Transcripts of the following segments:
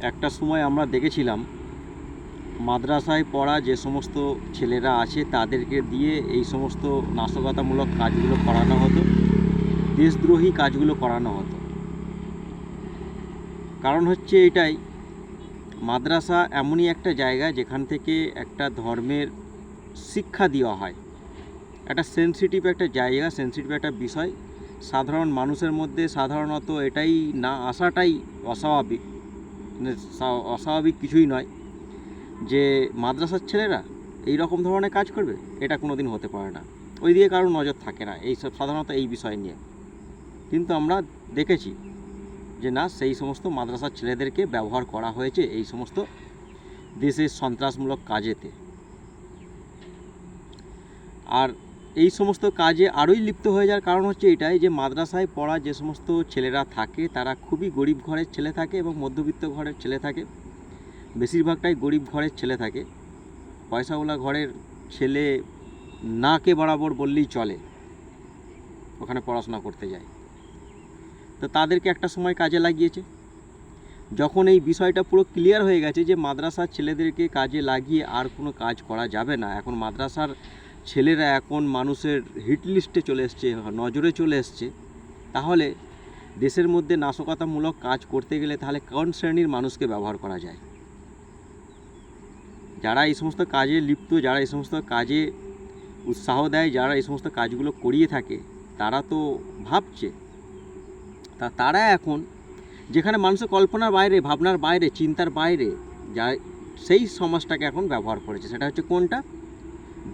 একটা সময় আমরা দেখেছিলাম, মাদ্রাসায় পড়া যে সমস্ত ছেলেরা আছে তাদেরকে দিয়ে এই সমস্ত নাশকতামূলক কাজগুলো করানো হতো, দেশদ্রোহী কাজগুলো করানো হতো। কারণ হচ্ছে এটাই, মাদ্রাসা এমনই একটা জায়গা যেখান থেকে একটা ধর্মের শিক্ষা দেওয়া হয়। একটা সেন্সিটিভ একটা জায়গা সেন্সিটিভ একটা বিষয়। সাধারণ মানুষের মধ্যে সাধারণত এটাই না আসাটাই অস্বাভাবিক। অস্বাভাবিক কিছুই নয় যে মাদ্রাসার ছেলেরা এই রকম ধরনের কাজ করবে, এটা কোনো দিন হতে পারে না। ওই দিকে কারোর নজর থাকে না, এই সব সাধারণত এই বিষয় নিয়ে। কিন্তু আমরা দেখেছি যে না, সেই সমস্ত মাদ্রাসার ছেলেদেরকে ব্যবহার করা হয়েছে এই সমস্ত দেশের সন্ত্রাসমূলক কাজেতে। আর এই সমস্ত কাজে আরোই লিপ্ত হয়ে যাওয়ার কারণ হচ্ছে এটাই যে মাদ্রাসায় পড়া যে সমস্ত ছেলেরা থাকে, তারা খুবই গরিব ঘরের ছেলে থাকে এবং মধ্যবিত্ত ঘরের ছেলে থাকে। বেশিরভাগটাই গরিব ঘরের ছেলে থাকে। পয়সাওয়ালা ঘরের ছেলে নাকে বরাবর বললেই চলে, ওখানে পড়াশোনা করতে যায়। তো তাদেরকে একটা সময় কাজে লাগিয়েছে। যখন এই বিষয়টা পুরো ক্লিয়ার হয়ে গেছে যে মাদ্রাসার ছেলেদেরকে কাজে লাগিয়ে আর কোনো কাজ করা যাবে না, এখন মাদ্রাসার ছেলেরা এখন মানুষের হিট লিস্টে চলে এসছে, নজরে চলে এসছে। তাহলে দেশের মধ্যে নাশকতামূলক কাজ করতে গেলে তাহলে কোন শ্রেণির মানুষকে ব্যবহার করা যায়? যারা এই সমস্ত কাজে লিপ্ত, যারা এই সমস্ত কাজে উৎসাহ দেয়, যারা এই সমস্ত কাজগুলো করিয়ে থাকে, তারা তো ভাবছে। তা তারা এখন যেখানে মানুষের কল্পনার বাইরে, ভাবনার বাইরে, চিন্তার বাইরে যা সেই সমাজটাকে এখন ব্যবহার করেছে। সেটা হচ্ছে কোনটা?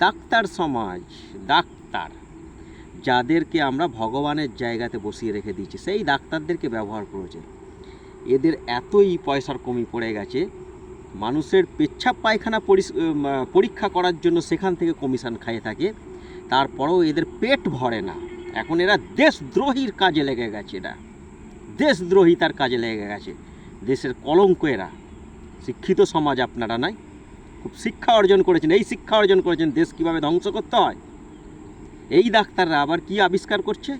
ডাক্তার সমাজ, ডাক্তার, যাদেরকে আমরা ভগবানের জায়গাতে বসিয়ে রেখে দিয়েছি, সেই ডাক্তারদেরকে ব্যবহার করেছে। এদের এতই পয়সার কমি পড়ে গেছে, মানুষের পেচ্ছাপ পায়খানা পরীক্ষা করার জন্য সেখান থেকে কমিশন খাইয়ে থাকে, তারপরেও এদের পেট ভরে না। এখন এরা দেশদ্রোহীর কাজে লেগে গেছে এরা। দেশদ্রোহী তার কাজে লেগে গেছে। দেশের কলঙ্ক এরা। শিক্ষিত সমাজ আপনারা নাই। খুব শিক্ষা অর্জন করেছেন, এই শিক্ষা অর্জন করেছেন, দেশ কীভাবে ধ্বংস করতে হয়? এই ডাক্তাররা আবার কি আবিষ্কার করছে?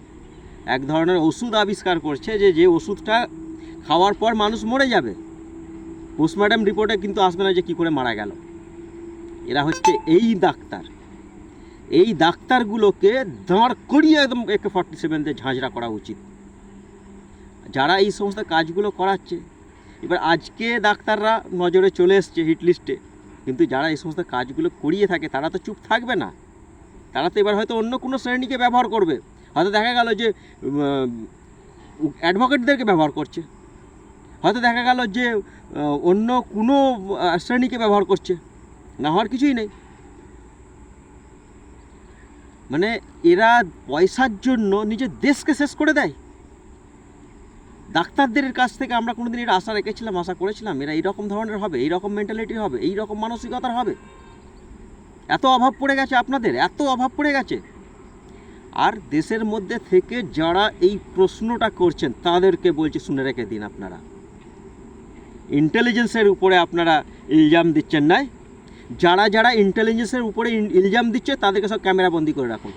এক ধরনের ওষুধ আবিষ্কার করছে যে যে ওষুধটা খাওয়ার পর মানুষ মরে যাবে। পোস্টমর্টম রিপোর্টে কিন্তু আসবে না যে কী করে মারা গেল। এরা হচ্ছে এই ডাক্তার। এই ডাক্তারগুলোকে দাঁড় করিয়ে একদম একে ফর্টি সেভেনতে ঝাঁঝরা করা উচিত। যারা এই সমস্ত কাজগুলো করাচ্ছে, এবার আজকে ডাক্তাররা নজরে চলে এসছে হিট লিস্টে। কিন্তু যারা এই সমস্ত কাজগুলো করিয়ে থাকে, তারা তো চুপ থাকবে না। তারা তো এবার হয়তো অন্য কোনো শ্রেণীকে ব্যবহার করবে। হয়তো দেখা গেল যে অ্যাডভোকেটদেরকে ব্যবহার করছে। হয়তো দেখা গেল যে অন্য কোনো শ্রেণীকে ব্যবহার করছে। না হওয়ার কিছুই নেই। মানে এরা পয়সার জন্য নিজের দেশকে শেষ করে দেয়। ডাক্তারদের কাছ থেকে আমরা কোনোদিন এর আশা রেখেছিলাম, আশা করেছিলাম, এরা এইরকম ধরনের হবে এই রকম মেন্টালিটি হবে এই রকম মানসিকতার হবে। এত অভাব পড়ে গেছে আপনাদের, এত অভাব পড়ে গেছে। আর দেশের মধ্যে থেকে যারা এই প্রশ্নটা করছেন, তাদেরকে বলছি শুনে রেখে দিন আপনারা। ইন্টেলিজেন্সের উপরে আপনারা ইলজাম দিচ্ছেন নাই। যারা যারা ইন্টেলিজেন্সের উপরে ইলজাম দিচ্ছে, তাদেরকে সব ক্যামেরা বন্দি করে রাখুন।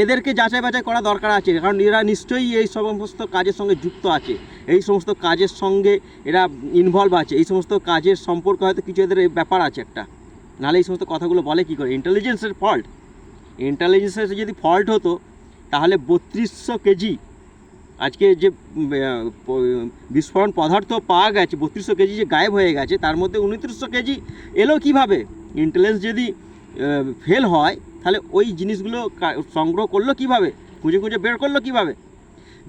এদেরকে যাচাই বাছাই করা দরকার আছে, কারণ এরা নিশ্চয়ই এই সমস্ত কাজের সঙ্গে যুক্ত আছে। এই সমস্ত কাজের সঙ্গে এরা ইনভলভ আছে। এই সমস্ত কাজের সম্পর্কে হয়তো কিছু এদের ব্যাপার আছে একটা। নাহলে এই সমস্ত কথাগুলো বলে কী করে? ইন্টেলিজেন্সের ফল্ট ইন্টেলিজেন্সের যদি ফল্ট হতো, তাহলে বত্রিশশো কেজি আজকে যে বিস্ফোরণ পদার্থ পাওয়া গেছে, বত্রিশশো কেজি যে গায়েব হয়ে গেছে, তার মধ্যে উনত্রিশশো কেজি এলো কীভাবে? ইন্টেলিজেন্স যদি ফেল হয় তাহলে ওই জিনিসগুলো সংগ্রহ করল কীভাবে? খুঁজে খুঁজে বের করল কীভাবে?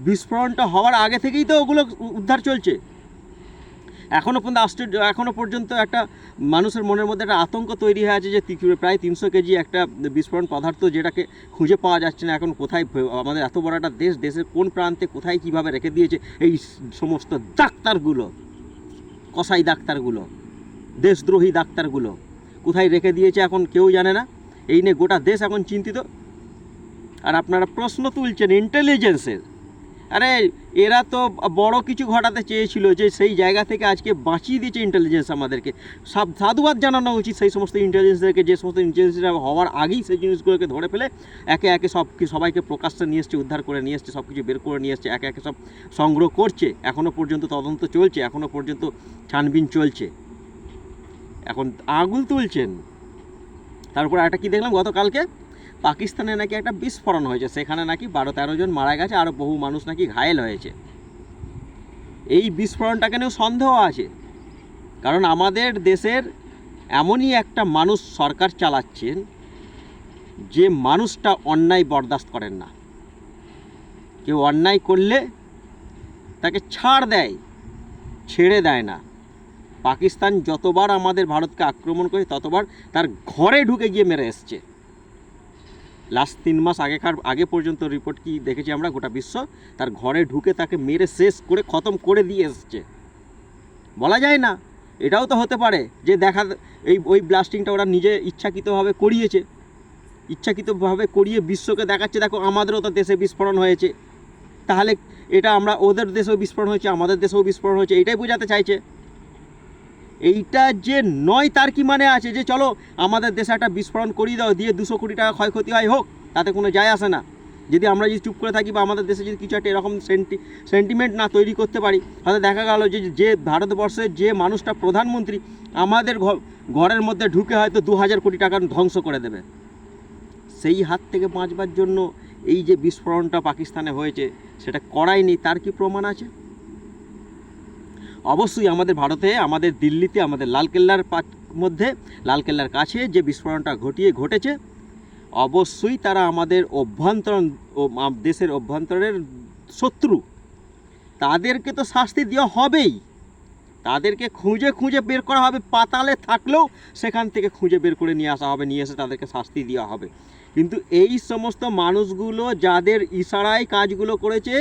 বিস্ফোরণটা হওয়ার আগে থেকেই তো ওগুলো উদ্ধার চলছে। এখনও পর্যন্ত আশ্চর্য এখনও পর্যন্ত একটা মানুষের মনের মধ্যে একটা আতঙ্ক তৈরি হয়ে আছে যে প্রায় তিনশো কেজি একটা বিস্ফোরণ পদার্থ যেটাকে খুঁজে পাওয়া যাচ্ছে না এখন কোথায় আমাদের এত বড় একটা দেশ, দেশের কোন প্রান্তে কোথায় কীভাবে রেখে দিয়েছে, এই সমস্ত ডাক্তারগুলো, কসাই ডাক্তারগুলো, দেশদ্রোহী ডাক্তারগুলো কোথায় রেখে দিয়েছে এখন কেউ জানে না। এই নিয়ে গোটা দেশ এখন চিন্তিত। আর আপনারা প্রশ্ন তুলছেন ইন্টেলিজেন্সের আরে, এরা তো বড় কিছু ঘটাতে চেয়েছিল যে সেই জায়গা থেকে আজকে বাঁচিয়ে দিয়েছে ইন্টেলিজেন্স আমাদেরকে। সব সাধুবাদ জানানো উচিত সেই সমস্ত ইন্টেলিজেন্সদেরকে যে সমস্ত ইন্টেলিজেন্সরা হওয়ার আগেই সেই জিনিসগুলোকে ধরে ফেলে, একে একে সব সবাইকে প্রকাশ্যে নিয়ে এসছে, উদ্ধার করে নিয়ে এসছে সব কিছু বের করে নিয়ে এসছে, একে একে সব সংগ্রহ করছে। এখনও পর্যন্ত তদন্ত চলছে এখনও পর্যন্ত ছানবিন চলছে। এখন আগুল তুলছেন। তারপর একটা কি দেখলাম? গতকালকে পাকিস্তানে নাকি একটা বিস্ফোরণ হয়েছে। সেখানে নাকি বারো তেরো জন মারা গেছে আরও বহু মানুষ নাকি ঘায়েল হয়েছে। এই বিস্ফোরণটাকে নিয়েও সন্দেহ আছে। কারণ আমাদের দেশের এমনই একটা মানুষ সরকার চালাচ্ছেন, যে মানুষটা অন্যায় বরদাস্ত করেন না। কেউ অন্যায় করলে তাকে ছাড় দেয়, ছেড়ে দেয় না। পাকিস্তান যতবার আমাদের ভারতকে আক্রমণ করে ততবার তার ঘরে ঢুকে গিয়ে মেরে এসছে। লাস্ট তিন মাস আগেকার, আগে পর্যন্ত রিপোর্ট কি দেখেছি আমরা, গোটা বিশ্ব তার ঘরে ঢুকে তাকে মেরে শেষ করে, খতম করে দিয়ে এসছে। বলা যায় না, এটাও তো হতে পারে যে দেখা, এই, ওই ব্লাস্টিংটা ওরা নিজে ইচ্ছাকৃতভাবে করিয়েছে। ইচ্ছাকৃতভাবে করিয়ে বিশ্বকে দেখাচ্ছে, দেখো আমাদেরও তো দেশে বিস্ফোরণ হয়েছে। তাহলে এটা আমরা ওদের দেশেও বিস্ফোরণ হয়েছে, আমাদের দেশেও বিস্ফোরণ হয়েছে, এটাই বোঝাতে চাইছে। এইটা যে নয়, তার কি মানে আছে? যে চলো, আমাদের দেশে একটা বিস্ফোরণ করিয়ে দাও, দিয়ে দুশো কোটি টাকা ক্ষয়ক্ষতি হয় হোক, তাতে কোনো যায় আসে না। যদি আমরা যদি চুপ করে থাকি বা আমাদের দেশে যদি কিছু একটা এরকম সেন্টি সেন্টিমেন্ট না তৈরি করতে পারি, তাহলে দেখা গেল যে যে ভারতবর্ষের যে মানুষটা প্রধানমন্ত্রী, আমাদের ঘরের মধ্যে ঢুকে হয়তো দু হাজার কোটি টাকা ধ্বংস করে দেবে। সেই হাত থেকে বাঁচবার জন্য এই যে বিস্ফোরণটা পাকিস্তানে হয়েছে, সেটা করায়নি, তার কি প্রমাণ আছে? অবশ্যই আমাদের ভারতে, আমাদের দিল্লিতে, আমাদের লালকেল্লার মধ্যে, লালকেল্লার কাছে যে বিস্ফোরণটা ঘটিয়ে ঘটেছে, অবশ্যই তারা আমাদের অভ্যন্তরণ দেশের অভ্যন্তরের শত্রু। তাদেরকে তো শাস্তি দেওয়া হবেই। তাদেরকে খুঁজে খুঁজে বের করা হবে, পাতালে থাকলেও সেখান থেকে খুঁজে বের করে নিয়ে আসা হবে, নিয়ে এসে তাদেরকে শাস্তি দেওয়া হবে। কিন্তু এই সমস্ত মানুষগুলো যাদের ইশারায় কাজগুলো করেছে,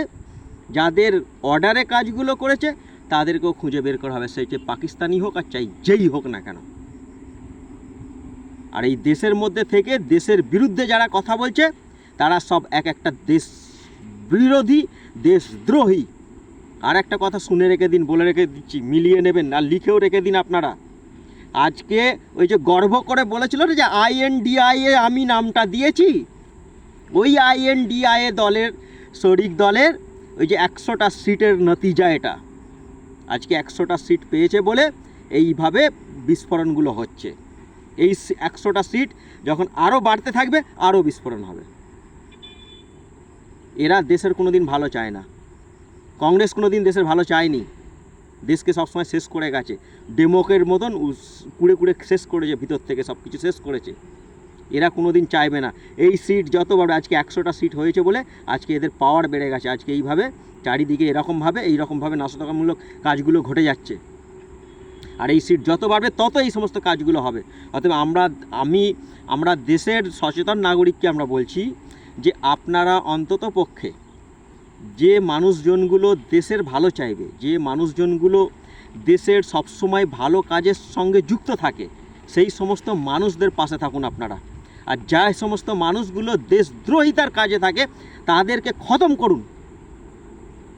যাদের অর্ডারে কাজগুলো করেছে তাদেরকেও খুঁজে বের করা হবে যে পাকিস্তানি হোক আর চাই যেই হোক না কেন। আর এই দেশের মধ্যে থেকে দেশের বিরুদ্ধে যারা কথা বলছে, তারা সব এক একটা দেশ বিরোধী, দেশদ্রোহী। আর একটা কথা শুনে রেখে দিন, বলে রেখে দিচ্ছি, মিলিয়ে নেবেন আর লিখেও রেখে দিন আপনারা। আজকে ওই যে গর্ব করে বলেছিল যে আইএনডিআই এ আমি নামটা দিয়েছি? ওই আইএনডিআই এ দলের, শরিক দলের ওই যে একশোটা সিটের নতিজা এটা। আজকে একশোটা সিট পেয়েছে বলে এইভাবে বিস্ফোরণগুলো হচ্ছে। এই একশোটা সিট যখন আরও বাড়তে থাকবে, আরও বিস্ফোরণ হবে। এরা দেশের কোনো দিন ভালো চায় না। কংগ্রেস কোনো দিন দেশের ভালো চায়নি। দেশকে সবসময় শেষ করে গেছে। ডেমোকের মতন কুড়ে কুড়ে শেষ করেছে, ভিতর থেকে সব কিছু শেষ করেছে। এরা কোনো দিন চাইবে না। এই সিট যত বাড়বে আজকে একশোটা সিট হয়েছে বলে, আজকে এদের পাওয়ার বেড়ে গেছে। আজকে এইভাবে চারিদিকে এরকমভাবে, এইরকমভাবে নাশকতামূলক কাজগুলো ঘটে যাচ্ছে। আর এই সিট যত বাড়বে, তত এই সমস্ত কাজগুলো হবে। অতএব আমরা, আমি, আমরা দেশের সচেতন নাগরিককে আমরা বলছি যে আপনারা অন্তত পক্ষে যে মানুষজনগুলো দেশের ভালো চাইবে, যে মানুষজনগুলো দেশের সবসময় ভালো কাজের সঙ্গে যুক্ত থাকে, সেই সমস্ত মানুষদের পাশে থাকুন আপনারা। আর যা সমস্ত মানুষগুলো দেশদ্রোহিতার কাজে থাকে, তাদেরকে খতম করুন।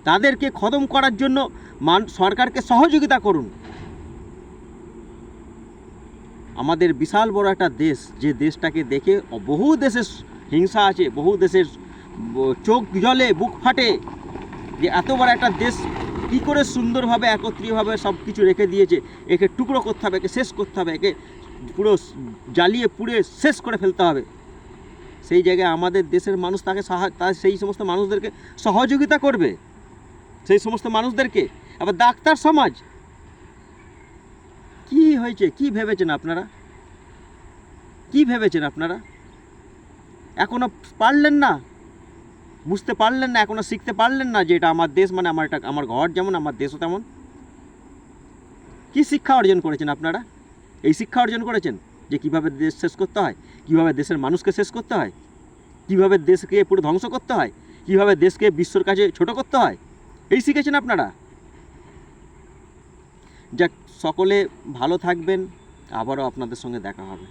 তাদেরকে খতম করার জন্য মান সরকারকে সহযোগিতা করুন। আমাদের বিশাল বড় একটা দেশ, যে দেশটাকে দেখে বহু দেশের হিংসা আছে, বহু দেশের চোখ জলে বুক ফাটে যে এত বড় একটা দেশ কী করে সুন্দরভাবে, একত্রীয়ভাবে সব কিছু রেখে দিয়েছে, একে টুকরো করতে হবে, একে শেষ করতে হবে, একে পুরো জ্বালিয়ে পুড়ে শেষ করে ফেলতে হবে। সেই জায়গায় আমাদের দেশের মানুষ তাকে সাহা- সেই সমস্ত মানুষদেরকে সহযোগিতা করবে। সেই সমস্ত মানুষদেরকে? আবার ডাক্তার সমাজ? কি হয়েছে? কি ভেবেছেন আপনারা? কি ভেবেছেন আপনারা? এখনও পারলেন না? বুঝতে পারলেন না, এখনও শিখতে পারলেন না যে এটা আমার দেশ মানে আমার এটা আমার ঘর যেমন, আমার দেশও তেমন? কি শিক্ষা অর্জন করেছেন আপনারা? এই শিক্ষা অর্জন করেছেন? যে কীভাবে দেশ শেষ করতে হয়? কীভাবে দেশের মানুষকে শেষ করতে হয়? কীভাবে দেশকে পুরো ধ্বংস করতে হয়? কীভাবে দেশকে বিশ্বর কাছে ছোট করতে হয়? এই শিখেছেন আপনারা? যাক সকলে ভালো থাকবেন আবারও আপনাদের সঙ্গে দেখা হবে।